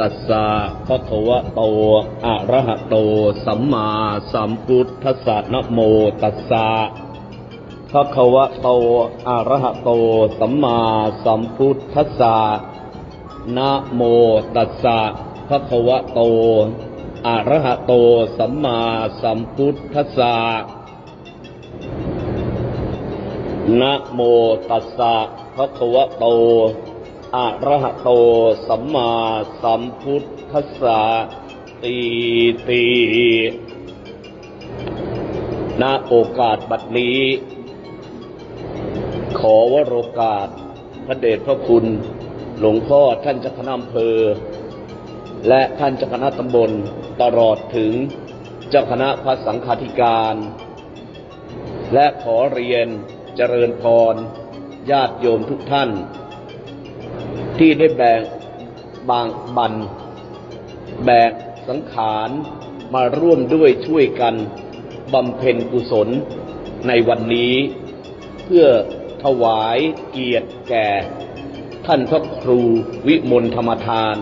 ตัสสะภะคะวะโต อะระหะโต สัมมาสัมพุทธัสสะนะโมตัสสะภะคะวะโต อะระหะโต สัมมาสัมพุทธัสสะนะโมตัสสะภะคะวะโต อะระหะโต สัมมาสัมพุทธัสสะนะโมตัสสะภะคะวะโต อะระหะโตสัมมาสัมพุทธัสสะตีตีณโอกาสบัดนี้ ขอวโรกาส พระเดชพระคุณ หลวงพ่อท่านเจ้าคณะอำเภอ และท่านเจ้าคณะตำบลตลอดถึงเจ้าคณะพระสังฆาธิการ และขอเรียนเจริญพรญาติโยมทุกท่าน ที่ได้แบ่งบางบัน แบกสังขารมาร่วมด้วยช่วยกันบำเพ็ญกุศลในวันนี้ เพื่อถวายเกียรติแก่ ท่านพระครูวิมลธรรมทาน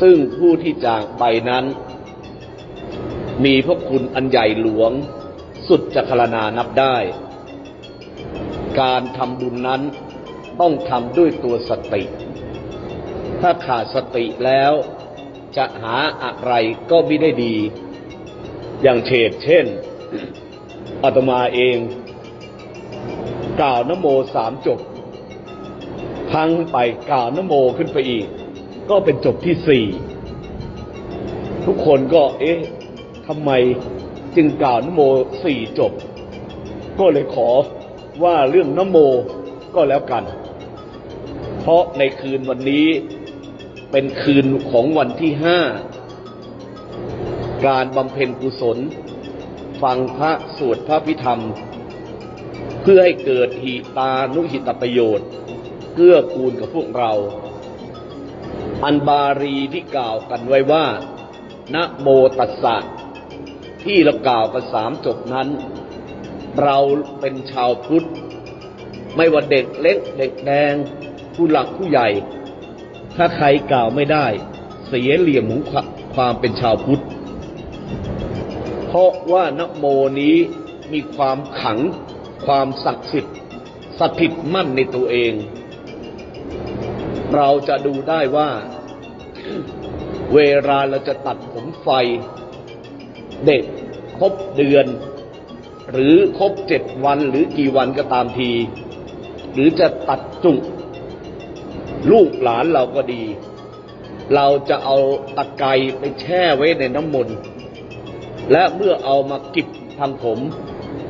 ซึ่งผู้ที่จากไปนั้น มีพระคุณอันใหญ่หลวงสุดจะคลนานับได้ การทำบุญนั้น ต้องทำด้วยตัวสติ ถ้าขาดสติแล้ว จะหาอะไรก็ไม่ได้ดี อย่างเฉดเช่นอาตมาเอง กล่าวนโมสามจบ พังไปกล่าวนโมขึ้นไปอีก ก็เป็นจบที่สี่ทุกคนก็ เอ๊ะทำไมจึงกล่าวนโมสี่จบ ก็เลยขอว่าเรื่องนโมก็แล้วกัน เพราะในคืนวันนี้เป็นคืนของวันที่ห้าการบำเพ็ญกุศล ฟังพระสวดพระพิธรรม เพื่อให้เกิดหิตานุหิตประโยชน์เกื้อกูลกับพวกเรา อันบารีที่กล่าวกันไว้ว่านะโมตัสสะที่เรากล่าวกันสามจบนั้น เราเป็นชาวพุทธ ไม่ว่าเด็กเล็กเด็กแดง ผู้หลักผู้ใหญ่ ถ้าใครกล่าวไม่ได้ เสียเหลี่ยมของความเป็นชาวพุทธ เพราะว่านโมนี้มีความขังความศักดิ์สิทธิ์สถิตมั่นในตัวเอง เราจะดูได้ว่า เวลาเราจะตัดผมไฟ เด็กครบเดือน หรือครบเจ็ดวันหรือกี่วันก็ตามที หรือจะตัดจุก ลูกหลานเราก็ดี เราจะเอาตะไคร้ไปแช่ไว้ในน้ำมนต์และเมื่อเอามากิบทางผม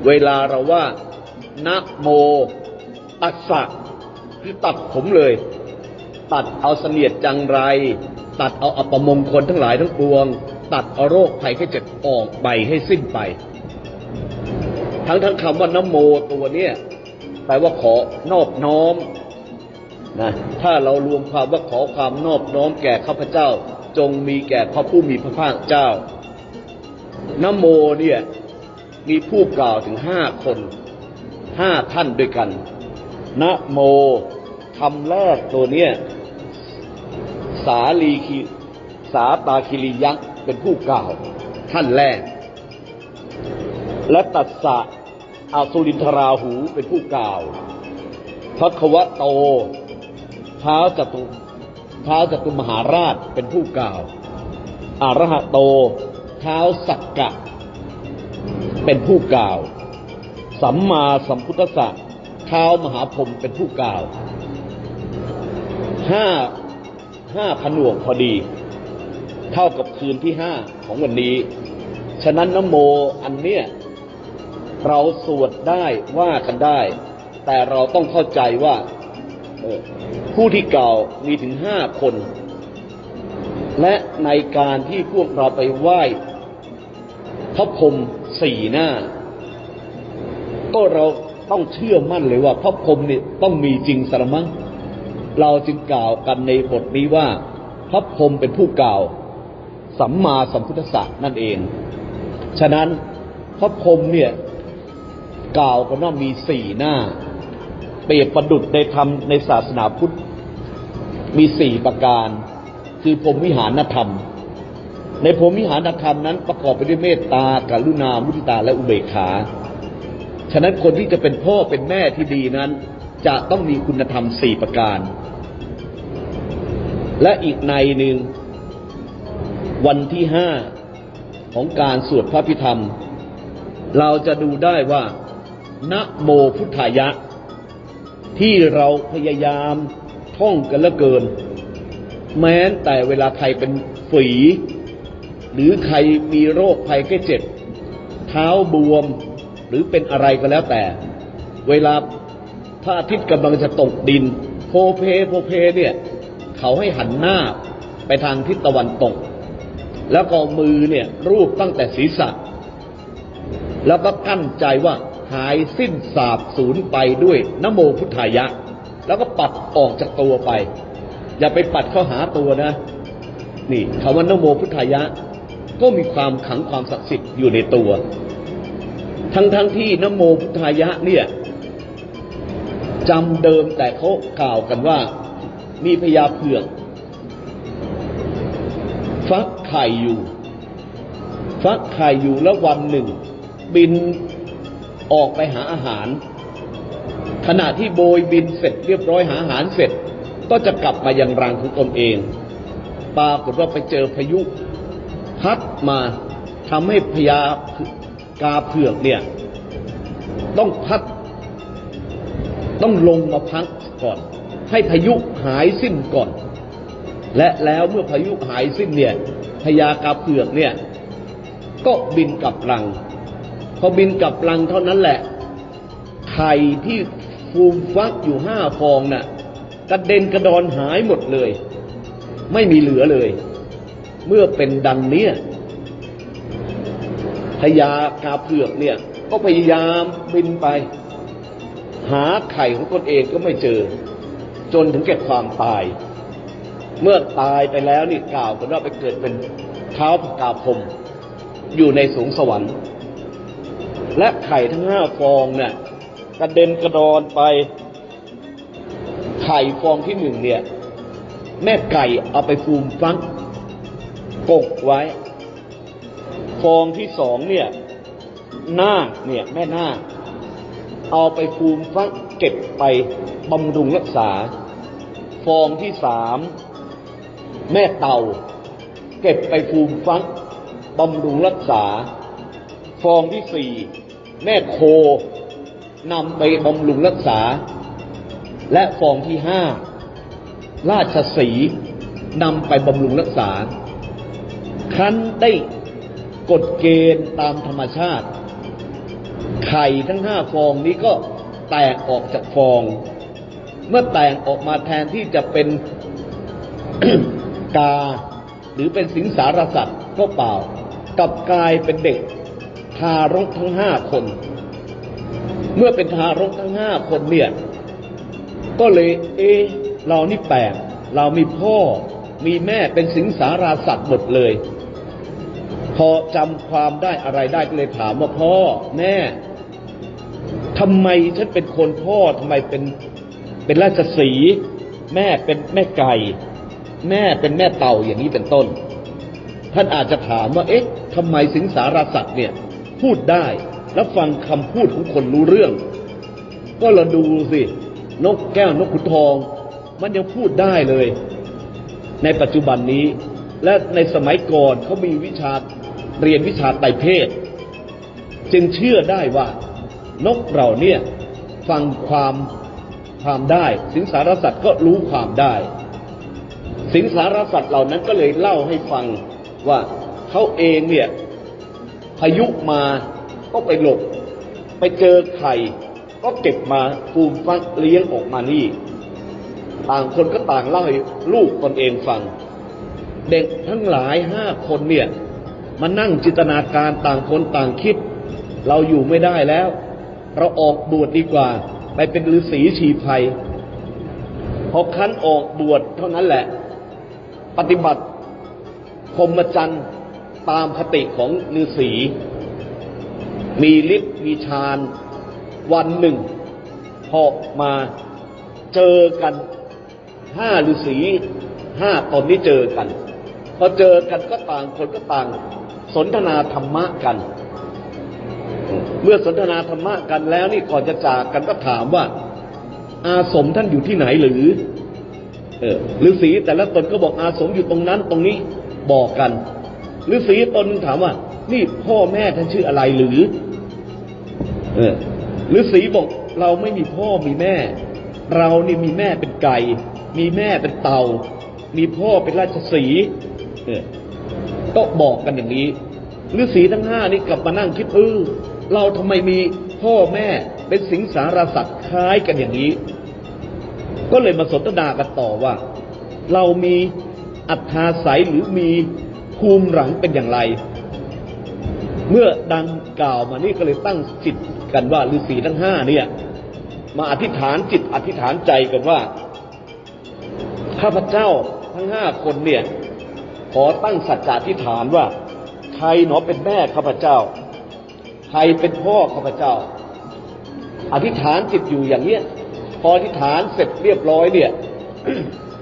เวลาเราว่านะโมตัสสะคือตัดผมเลย ตัดเอาเสนียดจังไร ตัดเอาอัปมงคลทั้งหลายทั้งปวง ตัดเอาโรคภัยแค่เจ็บออกไปให้สิ้นไป ทั้งทั้งคำว่าน้ำโมตัวเนี้ยแปลว่าขอนอบน้อม นะถ้าเรารวมความว่าขอความนอบน้อมแก่ข้าพเจ้า จงมีแก่พระผู้มีพระภาคเจ้านโมเนี่ยมีผู้กล่าวถึงห้าคนห้าท่านด้วยกันนะโมคำแรกตัวเนี้ยสาลีคีสาตาคิริยักษ์เป็นผู้กล่าวท่านแรก และตัสสะอาสุรินทราหูเป็นผู้กล่าวพระควะโต ท้าจตุเท้าจตุมหาราชเป็นผู้กล่าวอารหะโตเท้าสักกะ เป็นผู้กล่าว สัมมาสัมพุทธะเท้ามหาพรมเป็นผู้กล่าวห้าห้าผนวกพอดี เท่ากับคืนที่ห้าของวันนี้ ฉะนั้นนโมอันเนี้ยเราสวดได้ว่ากันได้ แต่เราต้องเข้าใจว่า ผู้ที่กล่าวมีถึงห้าคน และในการที่พวกเราไปไหว้พระพรหมสี่หน้า ก็เราต้องเชื่อมั่นเลยว่าพระพรหมเนี่ยต้องมีจริงสรมังเราจึงกล่าวกันในบทนี้ว่า พระพรหมเป็นผู้กล่าว สัมมาสัมพุทธศาสนั่นเอง ฉะนั้นพระพรหมเนี่ยกล่าวกันว่ามีสี่หน้า เปรียบประดุดในธรรมในศาสนาพุทธ มีสี่ประการ คือพรมวิหารธรรม ในพรมวิหารธรรมนั้นประกอบไปด้วยเมตตาการุณามุทิตาและอุเบกขา ฉะนั้นคนที่จะเป็นพ่อเป็นแม่ที่ดีนั้น จะต้องมีคุณธรรมสี่ประการ และอีกในหนึ่งวันที่ห้าของการสวดพระพิธรรม เราจะดูได้ว่านะโมพุทธายะ ที่เราพยายามท่องกันเหลือเกิน แม้แต่เวลาใครเป็นฝีหรือใครมีโรคภัยแค่เจ็บ เท้าบวมหรือเป็นอะไรก็แล้วแต่ เวลาพระอาทิตย์กำลังจะตกดิน โพเพโพเพเนี่ย เขาให้หันหน้าไปทางทิศตะวันตก แล้วก็มือเนี่ยรูปตั้งแต่ศีรษะ แล้วก็กั้นใจว่า หายสิ้นสาบสูญไปด้วยนโมพุทธายะ แล้วก็ปัดออกจากตัวไป อย่าไปปัดเข้าหาตัวนะ นี่คำว่านโมพุทธายะ ก็มีความขังความศักดิ์สิทธิ์อยู่ในตัว ทั้งทั้งที่นโมพุทธายะเนี่ยจำเดิมแต่เขากล่าวกันว่า มีพญาเผือกฟักไข่อยู่ ฟักไข่อยู่แล้ววันหนึ่ง บิน ออกไปหาอาหาร ขณะที่โบยบินเสร็จเรียบร้อยหาอาหารเสร็จ ก็จะกลับมายังรังของตนเองปรากฏว่าไปเจอพายุพัดมาทำให้พญากาเผือกเนี่ย ต้องพัด ต้องลงมาพักก่อน ให้พายุหายสิ้นก่อน และแล้วเมื่อพายุหายสิ้นเนี่ยพญากาเผือกเนี่ย ก็บินกลับรัง พอบินกลับรังเท่านั้นแหละ ไข่ที่ฟูมฟักอยู่ห้าฟองน่ะกระเด็นกระดอนหายหมดเลย ไม่มีเหลือเลย เมื่อเป็นดังเนี้ยพญากาเผือกเนี่ย ก็พยายามบินไป หาไข่ของตนเองก็ไม่เจอ จนถึงแก่ความตาย เมื่อตายไปแล้วนี่กล่าวกันว่าไปเกิดเป็นเท้าพกาพรมอยู่ในสูงสวรรค์ และไข่ทั้งห้าฟองเนี่ยกระเด็นกระดอนไป ไข่ฟองที่หนึ่งเนี่ย แม่ไก่เอาไปฟูมฟักกกไว้ ฟองที่สองเนี่ยนาคเนี่ยแม่นาคเอาไปฟูมฟักเก็บไปบำรุงรักษา ฟองที่สามแม่เต่า เก็บไปฟูมฟักบำรุงรักษา ฟองที่สี่ แม่โคนำไปบำรุงรักษา และฟองที่ห้าราชสีนำไปบำรุงรักษา ครั้นได้กฎเกณฑ์ตามธรรมชาติ ไข่ทั้งห้าฟองนี้ก็แตกออกจากฟอง เมื่อแตกออกมาแทนที่จะเป็นกา หรือเป็นสิงสารสัตว์ก็เปล่ากลับกลายเป็นเด็ก ทารกทั้งห้าคน เมื่อเป็นทารกทั้งห้าคนเนี่ย ก็เลย เอ เรานี่แปลกเรามีพ่อมีแม่เป็นสิงสาราสัตว์หมดเลย พอจำความได้อะไรได้ก็เลยถามว่าพ่อแม่ทำไมฉันเป็นคนพ่อทำไมเป็นเป็นราชสีแม่เป็นแม่ไก่ แม่เป็นแม่เต่าอย่างนี้เป็นต้น ท่านอาจจะถามว่า เอ๊ะทำไมสิงสารสัตว์เนี่ย พูดได้แล้วฟังคำพูดของคนรู้เรื่อง ก็เราดูสิ นกแก้วนกขุนทอง มันยังพูดได้เลย ในปัจจุบันนี้ และในสมัยก่อนเขามีวิชาเรียนวิชาไตเพศ จึงเชื่อได้ว่า นกเราเนี่ยฟังความความได้ สิงสารสัตว์ก็รู้ความได้ สิงสารสัตว์เหล่านั้นก็เลยเล่าให้ฟังว่าเขาเองเนี่ย พายุมาก็ไปหลบ ไปเจอไข่ก็เก็บมาฟูมฟักเลี้ยงออกมานี่ ต่างคนก็ต่างเล่าให้ลูกตนเองฟัง เด็กทั้งหลายห้าคนเนี่ยมานั่งจินตนาการต่างคนต่างคิด เราอยู่ไม่ได้แล้ว เราออกบวชดีกว่า ไปเป็นฤาษีชีภัยพอคั้นออกบวชเท่านั้นแหละ ปฏิบัติพรมจรรย์ ตามคติของฤาษีมีฤทธิ์มีฌานวันหนึ่งพอมาเจอกันห้าฤาษีห้าตนนี้เจอกัน พอเจอกันก็ต่างคนก็ต่าง สนทนาธรรมะกัน เมื่อสนทนาธรรมะกันแล้วนี่ก่อนจะจากกันก็ถามว่า อาสมท่านอยู่ที่ไหนหรือ เออฤาษีแต่ละตนก็บอกอาสมอยู่ตรงนั้นตรงนี้บอกกัน ฤาษีตนถามว่า นี่พ่อแม่ท่านชื่ออะไรหรือ เออฤาษีบอกเราไม่มีพ่อมีแม่ เรานี่มีแม่เป็นไก่ มีแม่เป็นเต่ามีพ่อเป็นราชสีเออก็บอกกันอย่างนี้ฤาษีทั้งห้านี่กลับมานั่งคิดเออเราทำไมมีพ่อแม่เป็นสิงสารสัตว์คล้ายกันอย่างนี้ ก็เลยมาสนทนากันต่อว่า เรามีอัธยาศัยหรือมี ภูมิหลังเป็นอย่างไร เมื่อดังกล่าวมานี่ก็เลยตั้งจิตกันว่าฤาษีทั้งห้าเนี่ย มาอธิษฐานจิตอธิษฐานใจกันว่า ข้าพเจ้าทั้งห้าคนเนี่ย ขอตั้งสัจจะอธิษฐานว่า ใครหนอเป็นแม่ข้าพเจ้า ใครเป็นพ่อข้าพเจ้า อธิษฐานจิตอยู่อย่างเนี้ยพออธิษฐานเสร็จเรียบร้อยเนี่ย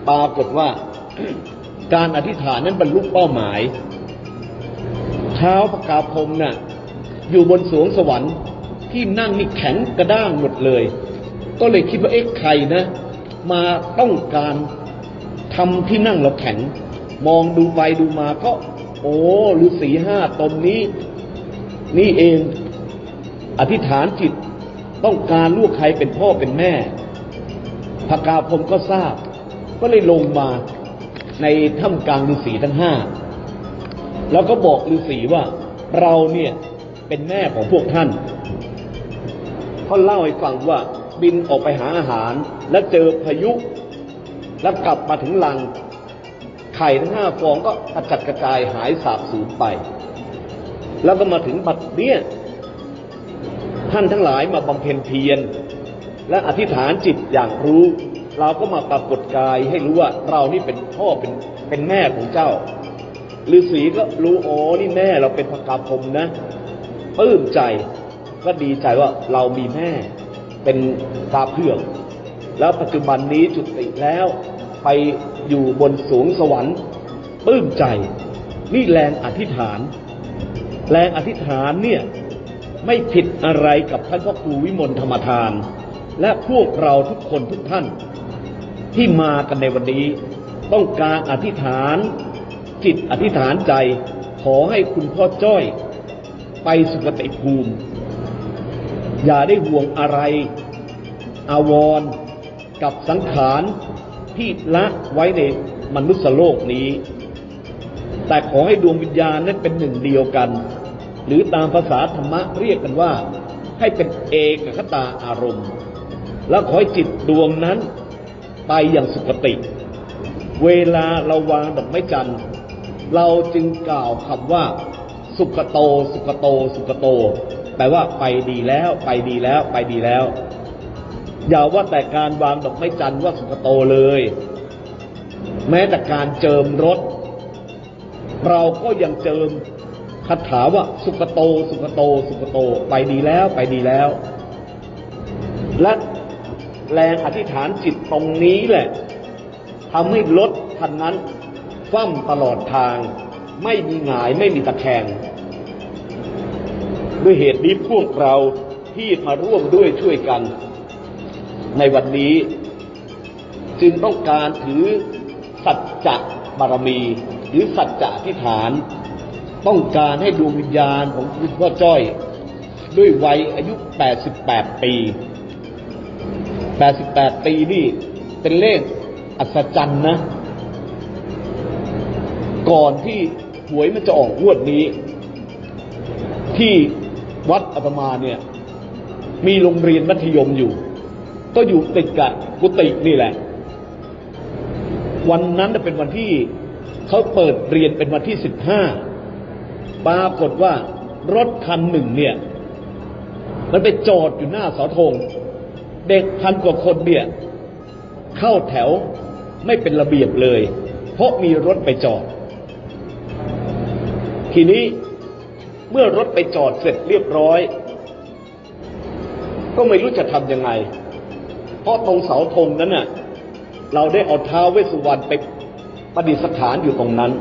ปรากฏว่า การอธิษฐานนั้นบรรลุเป้าหมายเท้าพระกาพรมน่ะอยู่บนสวงสวรรค์ที่นั่งนี่แข็งกระด้างหมดเลย ก็เลยคิดว่าเอ๊ะใครนะ มาต้องการทำที่นั่งเราแข็ง มองดูไปดูมาก็ โอ้ฤาษีห้าตนนี้ นี่เองอธิษฐานจิตต้องการลูกใครเป็นพ่อเป็นแม่พระกาพรมก็ทราบ ก็เลยลงมา ในถ้ำกลางฤาษีทั้งห้าแล้วก็บอกฤาษีว่าเราเนี่ยเป็นแม่ของพวกท่านเขาเล่าให้ฟังว่าบินออกไปหาอาหาร แล้วเจอพายุ แล้วกลับมาถึงลัง ไข่ทั้งห้าฟองก็กระจัดกระจายหายสาบสูญไป แล้วก็มาถึงบัดเนี้ยท่านทั้งหลายมาบำเพ็ญเพียรและอธิษฐานจิตอย่างรู้ เราก็มาปรากฏกายให้รู้ว่าเรานี่เป็น พ่อเป็นเป็นแม่ของเจ้าฤาษีก็รู้อ๋อนี่แม่เราเป็นพระกาพมนะปลื้มใจก็ดีใจว่าเรามีแม่เป็นตาเพื่องแล้วปัจจุบันนี้จุติแล้วไปอยู่บนสูงสวรรค์ปลื้มใจ นี่แรงอธิษฐาน แรงอธิษฐานเนี่ยไม่ผิดอะไรกับท่านพ่อครูวิมลธรรมทาน และพวกเราทุกคนทุกท่านที่มากันในวันนี้ ต้องการอธิษฐาน จิตอธิษฐานใจ ขอให้คุณพ่อจ้อย ไปสุคติภูมิ อย่าได้ห่วงอะไร อาวร กับสังขารที่ละไว้ในมนุษยโลกนี้ แต่ขอให้ดวงวิญญาณนั้นเป็นหนึ่งเดียวกัน หรือตามภาษาธรรมะเรียกกันว่า ให้เป็นเอกคตาอารมณ์ แล้วขอให้จิตดวงนั้นไปอย่างสุคติ เวลาเราวางดอกไม้จันทร์เราจึงกล่าวคำว่า สุขโต สุขโต สุขโต แปลว่าไปดีแล้ว ไปดีแล้ว ไปดีแล้ว อย่าว่าแต่การวางดอกไม้จันทร์ว่าสุขโตเลย แม้แต่การเจิมรถ เราก็ยังเจิมคาถาว่าสุขโต สุขโต สุขโต ไปดีแล้วไปดีแล้ว และแรงอธิษฐานจิตตรงนี้แหละ ทำให้รถคันนั้นคว่ำตลอดทาง ไม่มีหงายไม่มีตะแคงด้วยเหตุนี้พวกเราที่มาร่วมด้วยช่วยกัน ในวันนี้ จึงต้องการถือสัจจะบารมี หรือสัจจะอธิษฐาน ต้องการให้ดวงวิญญาณของคุณพ่อจ้อย ด้วยวัยอายุ 88 ปี 88 ปีนี่เป็นเลข อัศจรรย์นะ ก่อนที่หวยมันจะออกงวดนี้ ที่วัดอาตมาเนี่ย มีโรงเรียนมัธยมอยู่ ก็อยู่ติดกับกุฏินี่แหละ วันนั้นเป็นวันที่เขาเปิดเรียนเป็นวันที่สิบห้าปรากฏว่ารถคันหนึ่งเนี่ย มันไปจอดอยู่หน้าเสาธง เด็กพันกว่าคนเนี่ย เข้าแถว ไม่เป็นระเบียบเลย เพราะมีรถไปจอด ทีนี้เมื่อรถไปจอดเสร็จเรียบร้อย ก็ไม่รู้จะทำยังไง เพราะตรงเสาธงนั้นน่ะเราได้เอาเท้าเวสสุวรรณไปประดิษฐานอยู่ตรงนั้น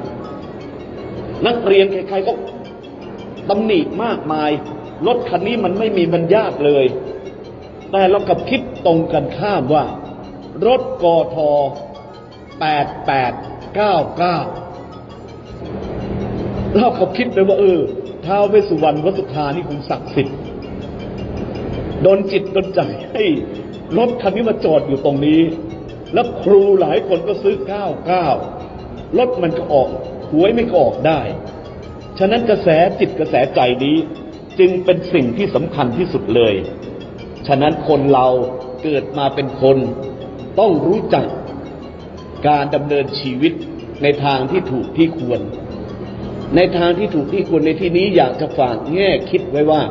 นักเรียนใครๆก็ตำหนิมากมาย รถคันนี้มันไม่มีบรรยาทเลย แต่เรากับคิดตรงกันข้ามว่า รถกอท 8899เราก็คิดไปว่าเออท้าวเวสสุวรรณวัสุธานี่คงศักดิ์สิทธิ์โดนจิตโดนใจให้รถคันนี้มาจอดอยู่ตรงนี้ แล้วครูหลายคนก็ซื้อ 99 รถมันก็ออกหวยไม่ก็ออกได้ ฉะนั้นกระแสจิตกระแสใจนี้จึงเป็นสิ่งที่สำคัญที่สุดเลย ฉะนั้นคนเราเกิดมาเป็นคน ต้องรู้จัก การดำเนินชีวิตในทางที่ถูกที่ควร ในทางที่ถูกที่ควรในที่นี้อยากจะฝากแง่คิดไว้ว่า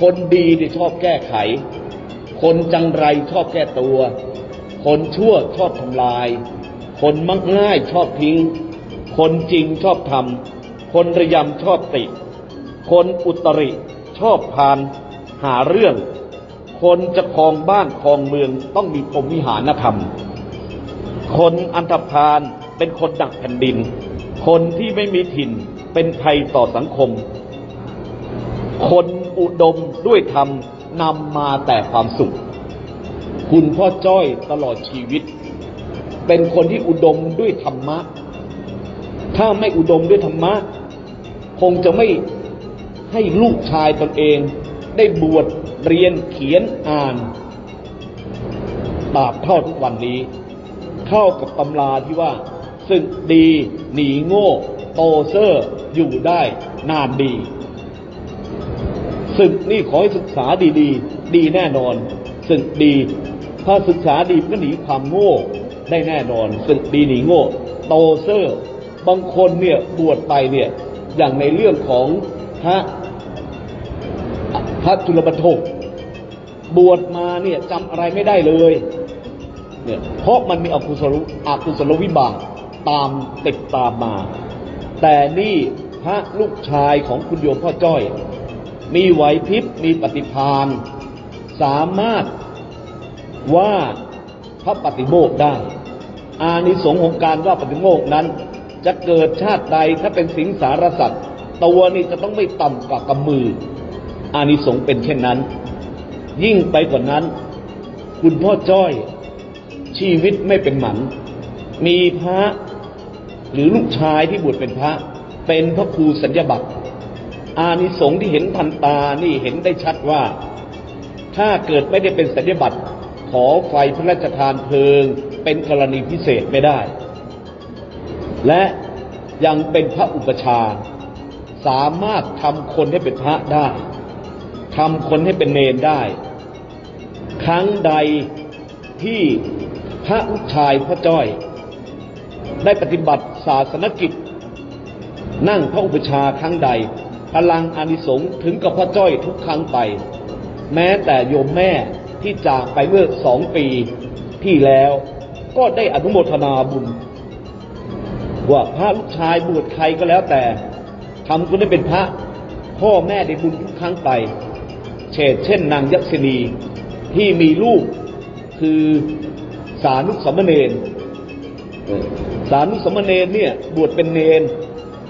คนดีเนี่ชอบแก้ไข คนจังไรชอบแก้ตัว คนชั่วชอบทำลาย คนมักง่ายชอบทิ้ง คนจริงชอบทำคนระยำชอบติ คนอุตริชอบพานหาเรื่อง คนจะครองบ้านครองเมืองต้องมีพรมวิหารธรรม คนอันธพาลเป็นคนดักแผ่นดิน คนที่ไม่มีถิ่นเป็นภัยต่อสังคม คนอุดมด้วยธรรมนำมาแต่ความสุข คุณพ่อจ้อยตลอดชีวิต เป็นคนที่อุดมด้วยธรรมะ ถ้าไม่อุดมด้วยธรรมะ คงจะไม่ให้ลูกชายตนเอง ได้บวชเรียนเขียนอ่านตราบเท่าทุกวันนี้ เข้ากับตำราที่ว่าศึกดีหนีโง่ โตเซอร์อยู่ได้นานดีศึกนี่ขอให้ศึกษาดีๆ ดีแน่นอนศึกดี ถ้าศึกษาดีก็หนีความโง่ได้แน่นอน ศึกดีหนีโง่ โตเซอร์ บางคนเนี่ยบวชไปเนี่ยอย่างในเรื่องของพระพระจุลบรรทกบวชมาเนี่ยจำอะไรไม่ได้เลย เนี่ยเพราะมันมีอกุศลอกุศลวิบากตามติดตามมา แต่นี่พระลูกชายของคุณโยมพ่อจ้อย มีไหวพริบมีปฏิภาณสามารถว่าพระปฏิโมกได้ อานิสงส์ของการว่าปฏิโมกนั้น จะเกิดชาติใดถ้าเป็นสิงสารสัตว์ตัวนี่จะต้องไม่ต่ำกว่ากำมือ อานิสงส์เป็นเช่นนั้น ยิ่งไปกว่านั้น คุณพ่อจ้อย ชีวิตไม่เป็นหมัน มีพระหรือลูกชายที่บวชเป็นพระ เป็นพระครูสัญญบัตรอานิสงส์ที่เห็นทันตานี่เห็นได้ชัดว่า ถ้าเกิดไม่ได้เป็นสัญญบัตรขอไฟพระราชทานเพลิง เป็นกรณีพิเศษไม่ได้ และยังเป็นพระอุปชา สามารถทำคนให้เป็นพระได้ทำคนให้เป็นเนรได้ ครั้งใดที่ ระลูกชายพระจ้อย ได้ปฏิบัติศาสนกิจ นั่งพระอุปชาครั้งใด พลังอานิสงส์ถึงกับพระจ้อยทุกครั้งไป แม้แต่โยมแม่ที่จากไปเมื่อสองปีที่แล้วก็ได้อนุโมทนาบุญ ว่าพระลูกชายบวชใครก็แล้วแต่ทำคุณได้เป็นพระพ่อแม่ได้บุญทุกครั้งไปเช่นเช่นนางยักษินีที่มีลูกคือ สานุสามเณรเออสานุสามเณรเนี่ยบวชเป็นเนร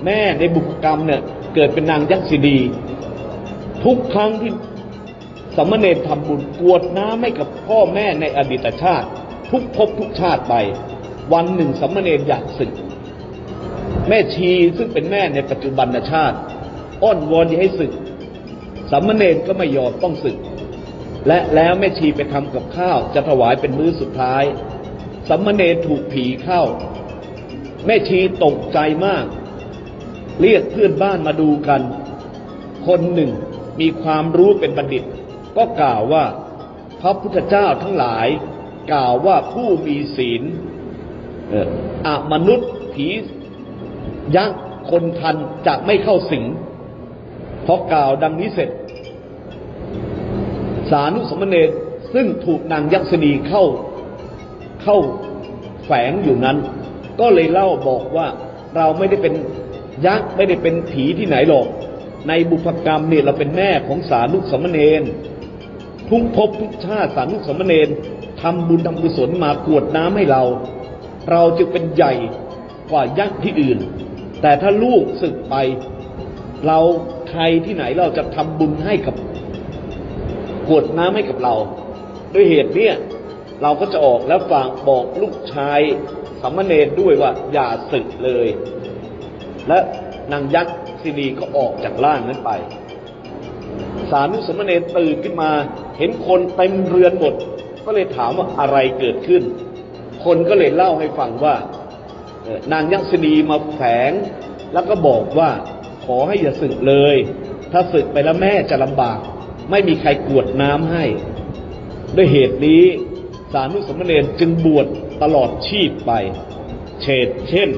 แม่ในบุพกรรมเนี่ยเกิดเป็นนางยักษินีทุกครั้งที่สามเณรทำบุญกรวดน้ำให้กับพ่อแม่ในอดีตชาติ ทุกภพทุกชาติไป วันหนึ่งสามเณรอยากศึก แม่ชีซึ่งเป็นแม่ในปัจจุบันชาติ อ้อนวอนให้ศึกสามเณรก็ไม่ยอมต้องศึก และแล้วแม่ชีไปทำกับข้าว จะถวายเป็นมื้อสุดท้ายสามมเณรถูกผีเข้า แม่ชีตกใจมาก เรียกเพื่อนบ้านมาดูกัน คนหนึ่งมีความรู้เป็นบัณฑิต ก็กล่าวว่า พระพุทธเจ้าทั้งหลาย กล่าวว่าผู้มีศีลอ่ออะมนุษย์ผียักษ์คนทันจะไม่เข้าสิงพอกล่าวดังนี้เสร็จ สานุสมณเณรซึ่งถูกนางยักษณีเข้าเข้าแฝงอยู่นั้น ก็เลยเล่าบอกว่าเราไม่ได้เป็นยักษ์ไม่ได้เป็นผีที่ไหนหรอก ในบุพกรรมเนี่ยเราเป็นแม่ของสานุสมณเณรทุกภพทุกชาติสานุสมณเณรทำบุญทำกุศลมากวดน้ำให้เรา เราจึงเป็นใหญ่กว่ายักษ์ที่อื่น แต่ถ้าลูกศึกไป เราใครที่ไหนเราจะทำบุญให้กับ กรวดน้ำให้กับเรา ด้วยเหตุเนี้ยเราก็จะออกแล้วฝากบอกลูกชายสามเณรด้วยว่าอย่าศึกเลย และนางยักษ์สินีก็ออกจากร่างนั้นไป สานุสามเณรตื่นขึ้นมา เห็นคนเต็มเรือนหมด ก็เลยถามว่าอะไรเกิดขึ้น คนก็เลยเล่าให้ฟังว่า นางยักษินีมาแฝง แล้วก็บอกว่าขอให้อย่าสึกเลย ถ้าสึกไปแล้วแม่จะลำบาก ไม่มีใครกวดน้ำให้ ด้วยเหตุนี้สานุสามเณรจึงบวชตลอดชีพไป เฉดเช่น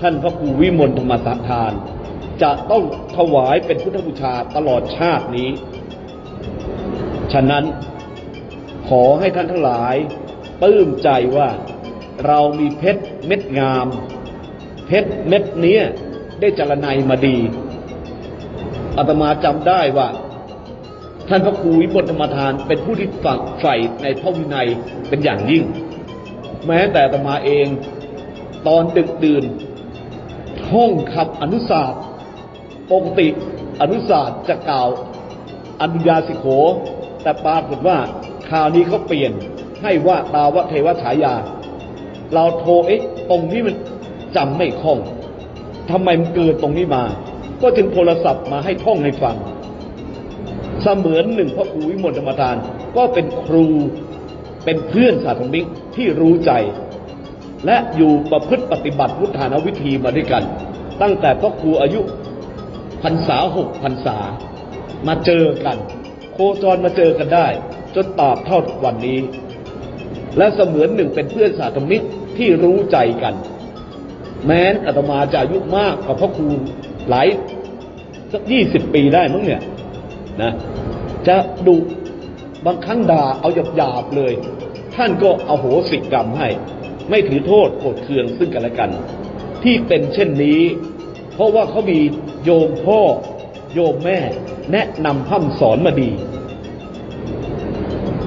ท่านพระครูวิมลธรรมสทาน จะต้องถวายเป็นพุทธบูชาตลอดชาตินี้ ฉะนั้นขอให้ท่านทั้งหลายปลื้มใจว่าเรามีเพชรเม็ดงาม เพชรเม็ดเนี้ยได้จารนัยมาดีอาตมาจำได้ว่า ท่านพระครูวิบลธรรมทานเป็นผู้ที่ฝักใฝ่ในพระวินัยเป็นอย่างยิ่ง แม้แต่ตมาเองตอนดึกดื่นท่องคำอนุสาสตร์ปกติอนุสาสตร์จะกล่าวอนุญาสิโข แต่ปรากฏว่าคราวนี้เขาเปลี่ยนให้ว่าตาวะเทวฉายา เราโทรเอ๊ะตรงนี้มันจำไม่คล่องทำไมมันเกิดตรงนี้มา ก็จึงโทรศัพท์มาให้ท่องให้ฟัง เสมือนหนึ่งพระครูวิมลธรรมทาน ก็เป็นครูเป็นเพื่อนสาธมิกที่รู้ใจ และอยู่ประพฤติปฏิบัติพุทธานวิธีมาด้วยกัน ตั้งแต่พระครูอายุพรรษาหกพรรษา มาเจอกัน โคจรมาเจอกันได้ จนตอบเท่าวันนี้ และเสมือนหนึ่งเป็นเพื่อนสาธมิกที่รู้ใจกัน แม้นอาตมาจะอายุมากกว่าพระครูหลายสักยี่สิบปีได้มั้งเนี่ย นะจะดุบางครั้งด่าเอาหยาบหยาบๆเลย ท่านก็เอาโหสิกรรมให้ ไม่ถือโทษโกรธเคืองซึ่งกันและกัน ที่เป็นเช่นนี้ เพราะว่าเขามีโยมพ่อโยมแม่ แนะนำพัฒสอนมาดี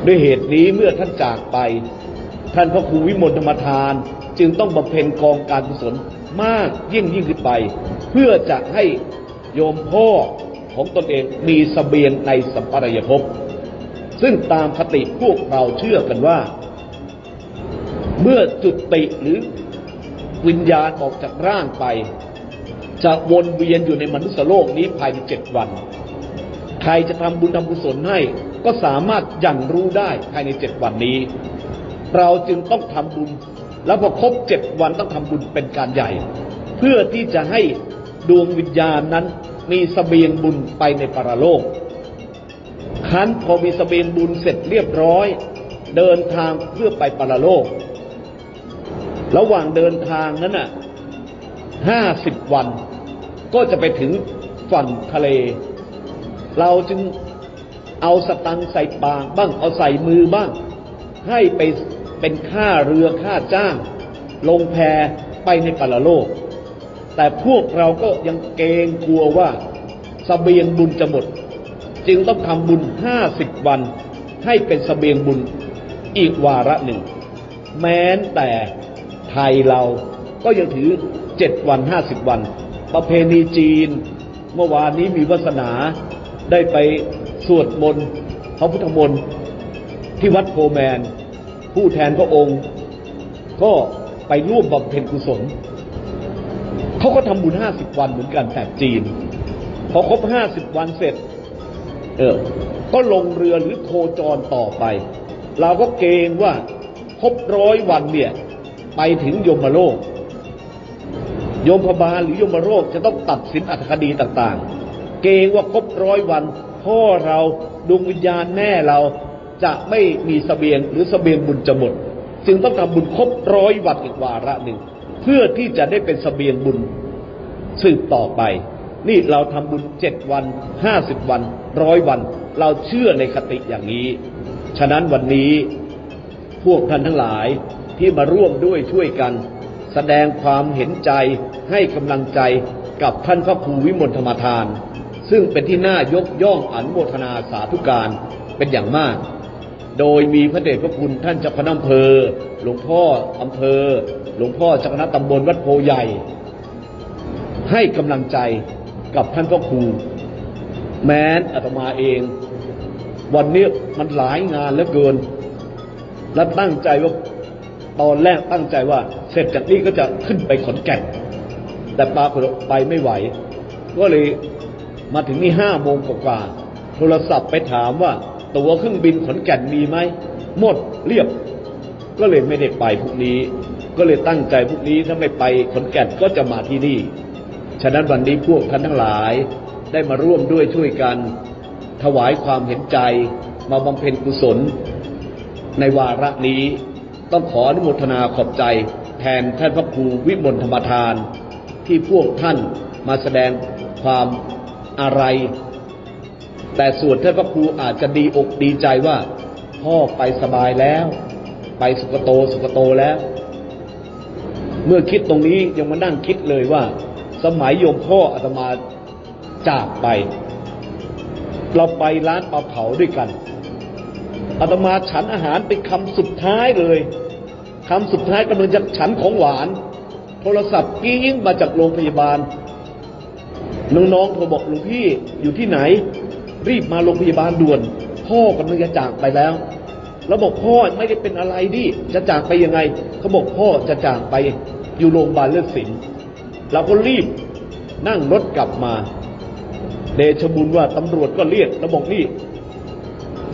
ด้วยเหตุนี้เมื่อท่านจากไป ท่านพระครูวิมลธรรมทาน จึงต้องบำเพ็ญกองการกุศลมากยิ่งยิ่งขึ้นไป เพื่อจะให้โยมพ่อ ของตนเองมีสเสบียงในสัมปรายภพซึ่งตามคติพวกเราเชื่อกันว่า เมื่อจุติหรือวิญญาณออกจากร่างไป จะวนเวียนอยู่ในมนุษยโลกนี้ภายในเจ็ดวัน ใครจะทำบุญทำกุศลให้ก็สามารถยังรู้ได้ภายในเจ็ดวันนี้ เราจึงต้องทำบุญ แล้วพอครบเจ็ดวันต้องทำบุญเป็นการใหญ่ เพื่อที่จะให้ดวงวิญญาณนั้น มีสเสบียงบุญไปในปรโลกคันพอมีสเสบียงบุญเสร็จเรียบร้อย เดินทางเพื่อไปปรโลก ระหว่างเดินทางนั้นน่ะห้าสิบวัน ก็จะไปถึงฝั่งทะเล เราจึงเอาสตังใส่ปากบ้าง เอาใส่มือบ้าง ให้ไปเป็นค่าเรือค่าจ้าง ลงแพไปในปรโลก แต่พวกเราก็ยังเกรงกลัวว่าสเสบียงบุญจะหมด จึงต้องทำบุญห้าสิบวันให้เป็นสเสบียงบุญอีกวาระหนึ่ง แม้นแต่ไทยเราก็ยังถือเจ็ดวันห้าสิบวัน ประเพณีจีน เมื่อวานนี้มีวาสนาได้ไปสวดมนต์พระพุทธมนต์ที่วัดโพแมน ผู้แทนพระองค์ ก็ไปร่วมบำเพ็ญกุศล เขาก็ทำบุญห้าสิบวันเหมือนกันแต่จีน พอครบห้าสิบวันเสร็จ เออ ก็ลงเรือหรือโคจรต่อไป เราก็เกรงว่าครบร้อยวันเนี่ย ไปถึงยมโลกโยมพบาลหรือยมโลกจะต้องตัดสินอัตถคดีต่างๆ เกรงว่าครบร้อยวันพ่อเราดวงวิญญาณแม่เราจะไม่มีสเสบียงหรือสเสบียงบุญจะหมด จึงต้องทำบุญครบร้อยวันอีกวาระหนึ่ง เพื่อที่จะได้เป็นสเสบียงบุญสืบต่อไป นี่เราทำบุญเจ็ดวันห้าสิบวันร้อยวัน เราเชื่อในคติอย่างนี้ ฉะนั้นวันนี้พวกท่านทั้งหลายที่มาร่วมด้วยช่วยกัน แสดงความเห็นใจให้กำลังใจกับท่านพระครูวิมลธรรมทาน ซึ่งเป็นที่น่ายกย่องอนุโมทนาสาธุการเป็นอย่างมาก โดยมีพระเดชพระคุณท่านเจ้าคณะอำเภอ หลวงพ่ออำเภอ หลวงพ่อเจ้าคณะตำบลวัดโพใหญ่ ให้กำลังใจกับท่านพ่อครู แม้นอาตมาเอง วันนี้มันหลายงานเหลือเกิน และตั้งใจว่าตอนแรกตั้งใจว่า เสร็จจากนี้ก็จะขึ้นไปขอนแก่น แต่ปรากฏไปไม่ไหว ก็เลยมาถึงนี่ห้าโมงกว่าโทรศัพท์ไปถามว่า ตั๋วเครื่องบินขอนแก่นมีไหมหมดเรียบ ก็เลยไม่ได้ไปพรุ่งนี้ ก็เลยตั้งใจพรุ่งนี้ถ้าไม่ไปขอนแก่นก็จะมาที่นี่ ฉะนั้นวันนี้พวกท่านทั้งหลายได้มาร่วมด้วยช่วยกัน ถวายความเห็นใจ มาบำเพ็ญกุศล ในวาระนี้ ต้องขออนุโมทนาขอบใจ แทนท่านพระครูวิมลธรรมทาน ที่พวกท่านมาแสดงความอะไร แต่ส่วนท่านพระครูอาจจะดีอกดีใจว่า พ่อไปสบายแล้ว ไปสุกโตสุกโตแล้ว เมื่อคิดตรงนี้ยังมานั่งคิดเลยว่า สมัยโยมพ่ออาตมาจากไป เราไปร้านปลาเผาด้วยกันอาตมาฉันอาหารเป็นคำสุดท้ายเลยคำสุดท้ายกำลังจะฉันของหวาน โทรศัพท์กิ้งมาจากโรงพยาบาลน้องๆโทรบอกหลวงพี่อยู่ที่ไหน รีบมาโรงพยาบาลด่วน พ่อกำลังจะจากไปแล้ว แล้วบอกพ่อไม่ได้เป็นอะไรดิจะจากไปยังไงเขาบอกพ่อจะจากไปอยู่โรงพยาบาลเลือดสินเราก็รีบนั่งรถกลับมาเดชบุญว่าตำรวจก็เรียกแล้วบอกนี่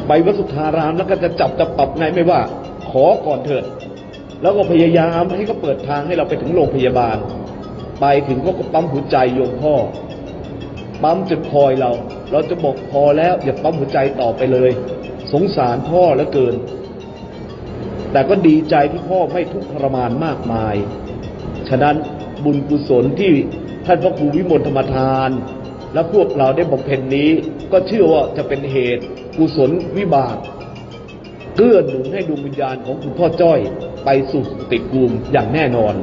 ไปวัสุทธารามแล้วก็จะจับจะปรับไงไม่ว่า ขอก่อนเถิด แล้วก็พยายามให้เขาเปิดทางให้เราไปถึงโรงพยาบาล ไปถึงก็ปั๊มหัวใจโยมพ่อ ปั๊มจนพลอยเรา เราจะบอกพอแล้วอย่าปั๊มหัวใจต่อไปเลย สงสารพ่อเหลือเกิน แต่ก็ดีใจที่พ่อไม่ทุกข์ทรมานมากมาย ฉะนั้นบุญกุศลที่ท่านพระครูวิมลธรรมทาน และพวกเราได้บำเพ็ญนี้ ก็เชื่อว่าจะเป็นเหตุกุศลวิบากเกื้อหนุนให้ดวงวิญญาณของคุณพ่อจ้อยไปสู่ติภูมิอย่างแน่นอน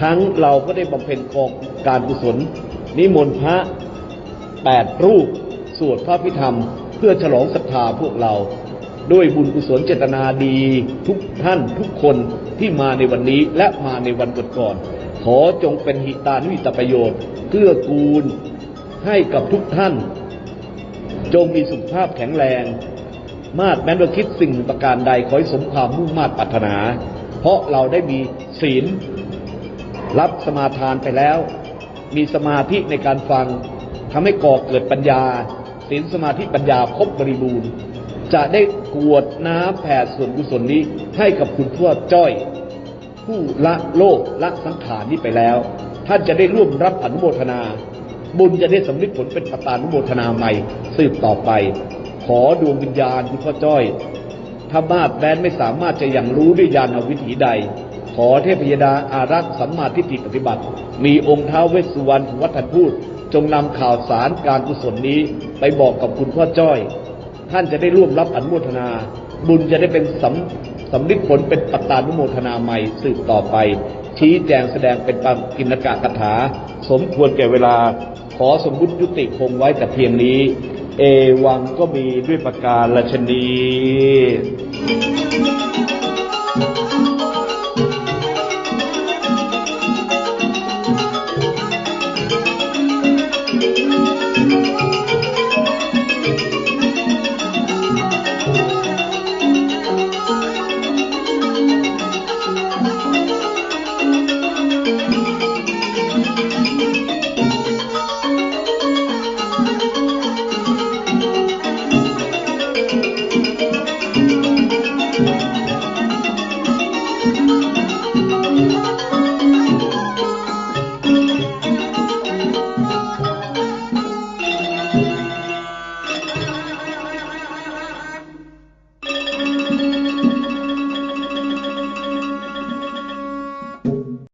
ทั้งเราก็ได้บำเพ็ญกองการกุศล นิมนต์พระแปดรูป สวดพระพิธรรม เพื่อฉลองศรัทธาพวกเราด้วยบุญกุศลเจตนาดีทุกท่านทุกคนที่มาในวันนี้และมาในวันก่อนๆขอจงเป็นหิตานุหิตประโยชน์เกื้อกูลให้กับทุกท่าน จงมีสุขภาพแข็งแรง มาดแม้ว่าคิดสิ่งประการใดขอให้สมความมุ่งมา่ปรารถนา เพราะเราได้มีศีล รับสมาทานไปแล้ว มีสมาธิในการฟังทำให้ก่อเกิดปัญญา ศีลสมาธิปัญญาครบบริบูรณ์ จะได้กวดน้ำแผ่ส่วนกุศลนี้ให้กับคุณทวจ้อย ผู้ละโลกละสังขารนี้ไปแล้ว ท่านจะได้ร่วมรับอนุโมทนา บุญจะได้สำลิดผลเป็นปตานุโมทนาใหม่ สืบต่อไป ขอดวงวิญญาณคุณพ่อจ้อยถ้ามาดแม้นไม่สามารถจะยังรู้ด้วยญาณวิถีใด ขอเทพยดาอารักษ์สัมมาทิฏฐิปฏิบัติ มีองค์เท้าเวสสุวรรณวัฒนพูด จงนำข่าวสารการกุศลนี้ไปบอกกับคุณพ่อจ้อย ท่านจะได้ร่วมรับอนุโมทนา บุญจะได้เป็นสำสำลิดผลเป็นปัตตานุโมทนาใหม่สืบต่อไป ชี้แจงแสดงเป็นปังกินกะคาถา สมควรแก่เวลาขอสมมุติยุติคงไว้แต่เพียงนี้ เอวังก็มีด้วยประการละชนี